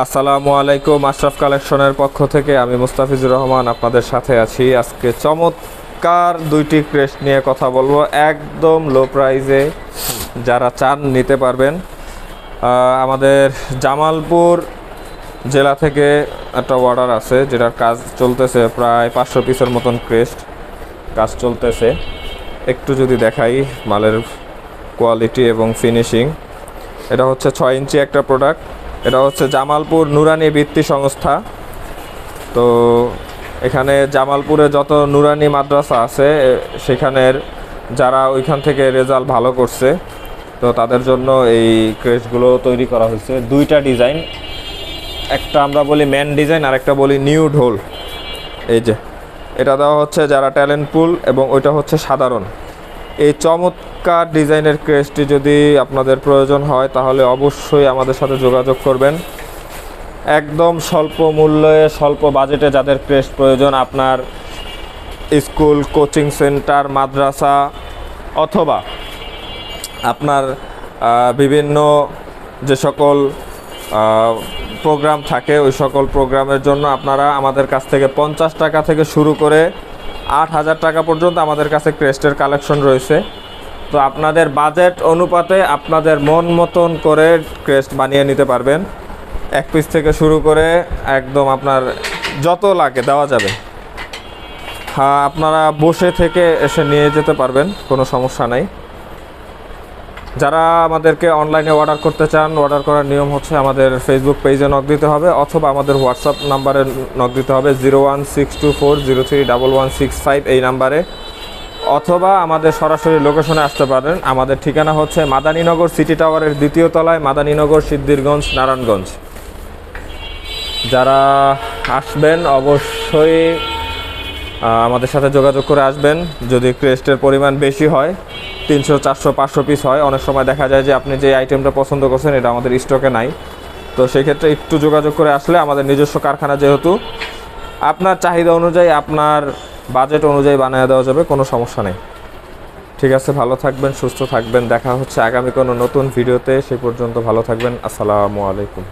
আসসালামু আলাইকুম, আশরাফ কালেকশনের পক্ষ থেকে আমি মুস্তাফিজুর রহমান আপনাদের সাথে আছি। আজকে চমৎকার দুইটি ক্রেস্ট নিয়ে কথা বলব, একদম লো প্রাইজে যারা চান নিতে পারবেন। আমাদের জামালপুর জেলা থেকে একটা অর্ডার আছে, যেটার কাজ চলতেছে প্রায় পাঁচশো পিসের মতন ক্রেস্ট কাজ চলতেছে। একটু যদি দেখাই মালের কোয়ালিটি এবং ফিনিশিং এটা হচ্ছে ছয় ইঞ্চি একটা প্রোডাক্ট এটা হচ্ছে জামালপুর নুরানি বৃত্তি সংস্থা। তো এখানে জামালপুরে যত নুরানি মাদ্রাসা আছে সেখানের যারা ওইখান থেকে রেজাল্ট ভালো করছে, তো তাদের জন্য এই ক্রেসগুলো তৈরি করা হয়েছে। দুইটা ডিজাইন, একটা আমরা বলি ম্যান ডিজাইন, আর একটা বলি নিউ ঢোল। এই যে, এটা দেওয়া হচ্ছে যারা ট্যালেন্ট পুল, এবং ওইটা হচ্ছে সাধারণ। এই চমৎকার ডিজাইনের ক্রেসটি যদি আপনাদের প্রয়োজন হয়, তাহলে অবশ্যই আমাদের সাথে যোগাযোগ করবেন। একদম স্বল্প মূল্যে, স্বল্প বাজেটে যাদের ক্রেস প্রয়োজন, আপনার স্কুল, কোচিং সেন্টার, মাদ্রাসা অথবা আপনার বিভিন্ন যে সকল প্রোগ্রাম থাকে, ওই সকল প্রোগ্রামের জন্য আপনারা আমাদের কাছ থেকে পঞ্চাশ টাকা থেকে শুরু করে আট হাজার টাকা পর্যন্ত আমাদের কাছে ক্রেস্টের কালেকশন রয়েছে। তো আপনাদের বাজেট অনুপাতে আপনাদের মন মতন করে ক্রেস্ট বানিয়ে নিতে পারবেন। এক পিস থেকে শুরু করে একদম আপনার যত লাগে দেওয়া যাবে। হ্যাঁ আপনারা বসে থেকে এসে নিয়ে যেতে পারবেন, কোনো সমস্যা নাই। যারা আমাদেরকে অনলাইনে অর্ডার করতে চান অর্ডার করার নিয়ম হচ্ছে আমাদের ফেসবুক পেজে নক দিতে হবে, অথবা আমাদের হোয়াটসঅ্যাপ নাম্বারে নক দিতে হবে zero one six two four zero three double one six five এই নাম্বারে অথবা আমাদের সরাসরি লোকেশনে আসতে পারেন। আমাদের ঠিকানা হচ্ছে মাদানীনগর সিটি টাওয়ারের দ্বিতীয় তলায় মাদানীনগর সিদ্ধিরগঞ্জ, নারায়ণগঞ্জ। যারা আসবেন অবশ্যই আমাদের সাথে যোগাযোগ করে আসবেন। যদি ক্রেস্টের পরিমাণ বেশি হয়, তিনশো, চারশো, পাঁচশো পিস হয়, অনেক সময় দেখা যায় যে আপনি যে আইটেমটা পছন্দ করছেন, এটা আমাদের স্টকে নাই। তো সেই ক্ষেত্রে একটু যোগাযোগ করে আসলে আমাদের নিজস্ব কারখানা যেহেতু, আপনার চাহিদা অনুযায়ী আপনার বাজেট অনুযায়ী বানিয়ে দেওয়া যাবে, কোনো সমস্যা নেই। ঠিক আছে, ভালো থাকবেন, সুস্থ থাকবেন, দেখা হচ্ছে আগামী কোনো নতুন ভিডিওতে, সে পর্যন্ত ভালো থাকবেন, আসসালামু আলাইকুম।